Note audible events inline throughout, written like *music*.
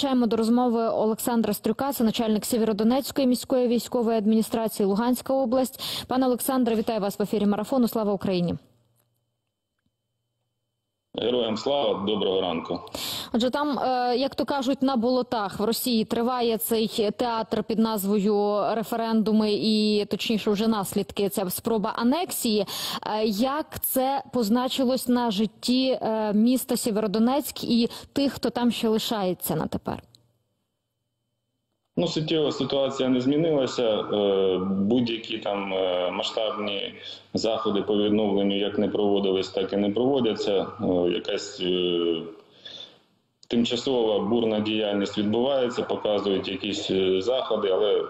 Долучаємо до розмови Олександра Стрюка, це начальник Сєвєродонецької міської військової адміністрації Луганська область. Пане Олександре, вітаю вас в ефірі марафону. Слава Україні. Героям слава, доброго ранку. Отже, там, е, як то кажуть, на болотах в Росії триває цей театр під назвою референдуми і точніше вже наслідки. Це спроба анексії. Е, Як це позначилось на житті е, міста Сєвєродонецьк і тих, хто там ще лишається на тепер? Ну, суттєва ситуація не змінилася. Е, Будь-які там е, масштабні заходи по відновленню як не проводились, так і не проводяться. Е, Якась тимчасова бурна діяльність відбувається, показують якісь заходи, але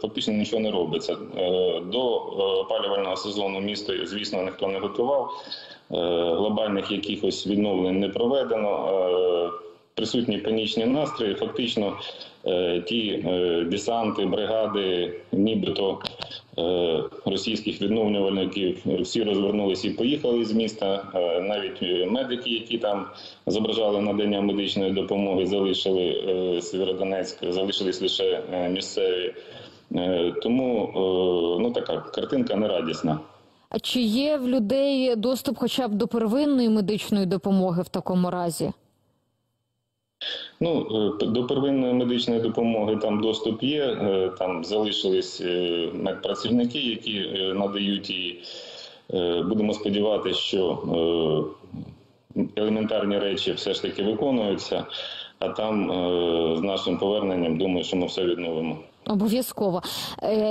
фактично нічого не робиться. До опалювального сезону місто, звісно, ніхто не готував. Глобальних якихось відновлень не проведено. Присутні панічні настрої. Фактично, е, ті е, десанти, бригади, нібито е, російських відновлювальників, всі розвернулися і поїхали з міста. Навіть медики, які там зображали надання медичної допомоги, залишили Сєвєродонецьк, залишились лише місцеві. Тому ну така картинка нерадісна. А чи є в людей доступ хоча б до первинної медичної допомоги в такому разі? Ну, е, до первинної медичної допомоги там доступ є. е, Там залишились е, медпрацівники, які надають її. Будемо сподіватися, що елементарні речі все ж таки виконуються. А там з нашим поверненням думаю, що ми все відновимо. Обов'язково.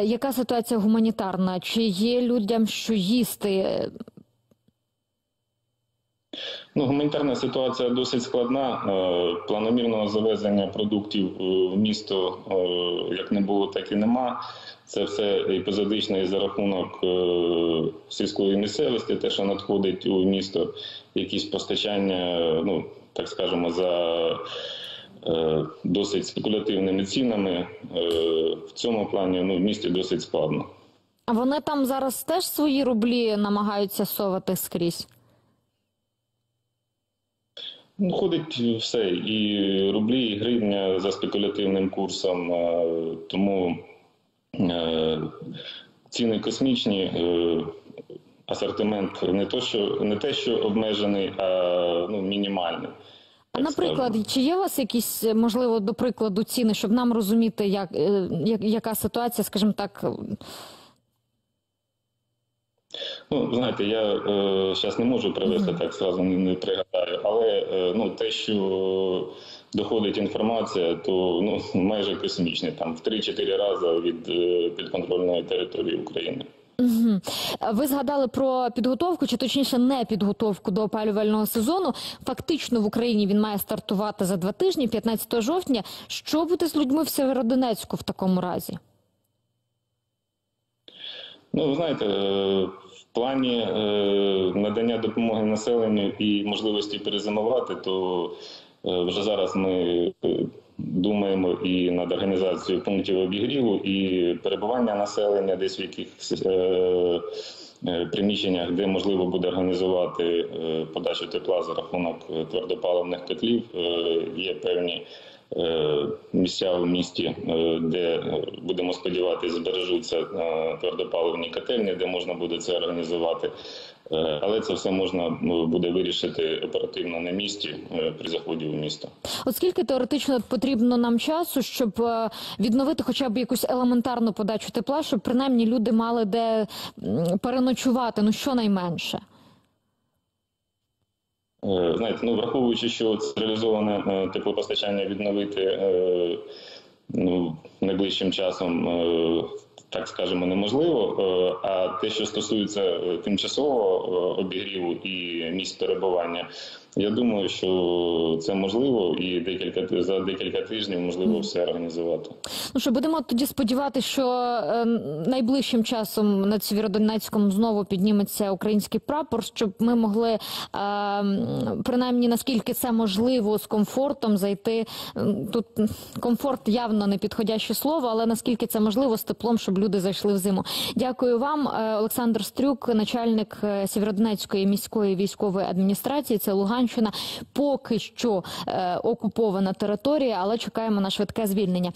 Яка ситуація гуманітарна? Чи є людям що їсти? Ну, гуманітарна ситуація досить складна. Е, Планомірного завезення продуктів е, в місто е, як не було, так і нема. Це все епізодично і за рахунок сільської місцевості, те, що надходить у місто, якісь постачання, ну так скажемо, за досить спекулятивними цінами. В цьому плані ну, в місті досить складно. А вони там зараз теж свої рублі намагаються совати скрізь? Ну, ходить все, і рублі, і гривня за спекулятивним курсом, е, тому е, ціни космічні, е, асортимент не то, що не те, що обмежений, а ну, мінімальний. А наприклад, чи є у вас якісь, можливо, до прикладу, ціни, щоб нам розуміти, як, як, яка ситуація, скажімо так, Ну, знаєте, я е, зараз не можу привести так зразу не, не пригадаю, але е, ну, те, що доходить інформація, то ну, *laughs* майже космічне, там в 3-4 рази від е, підконтрольної території України. Ви згадали про підготовку, чи точніше не підготовку до опалювального сезону. Фактично в Україні він має стартувати за два тижні, 15 жовтня. Що буде з людьми в Северодонецьку в такому разі? Ну, ви знаєте, е, в плані е, надання допомоги населенню і можливості перезимувати, то е, вже зараз ми думаємо і над організацією пунктів обігріву, і перебування населення десь в якихось приміщеннях, де можливо буде організувати подачу тепла за рахунок твердопаливних котлів. Є певні місця в місті, е, де е, будемо сподіватися, збережуться е, твердопаливні котельні, де можна буде це організувати. Е, Але це все можна ну, буде вирішити оперативно на місці е, при заході в місто. От скільки теоретично потрібно нам часу, щоб е, відновити хоча б якусь елементарну подачу тепла, щоб принаймні люди мали де переночувати, ну щонайменше? Е, Знаєте, ну враховуючи, що централізоване е, теплопостачання відновити е, ну, найближчим часом, е, так скажемо, неможливо. Е, А те, що стосується е, тимчасового е, обігріву і місць перебування, я думаю, що це можливо, і декілька за декілька тижнів можливо все організувати. Ну що будемо тоді сподіватися, що е, найближчим часом над Сєвєродонецьком знову підніметься український прапор, щоб ми могли е, принаймні наскільки це можливо з комфортом зайти. Тут комфорт явно не підходяще слово, але наскільки це можливо з теплом, щоб люди зайшли в зиму. Дякую вам, Е, Олександр Стрюк, начальник е, Сєвєродонецької міської військової адміністрації. Це Луганщина. Херсонщина поки що е, окупована територія, але чекаємо на швидке звільнення.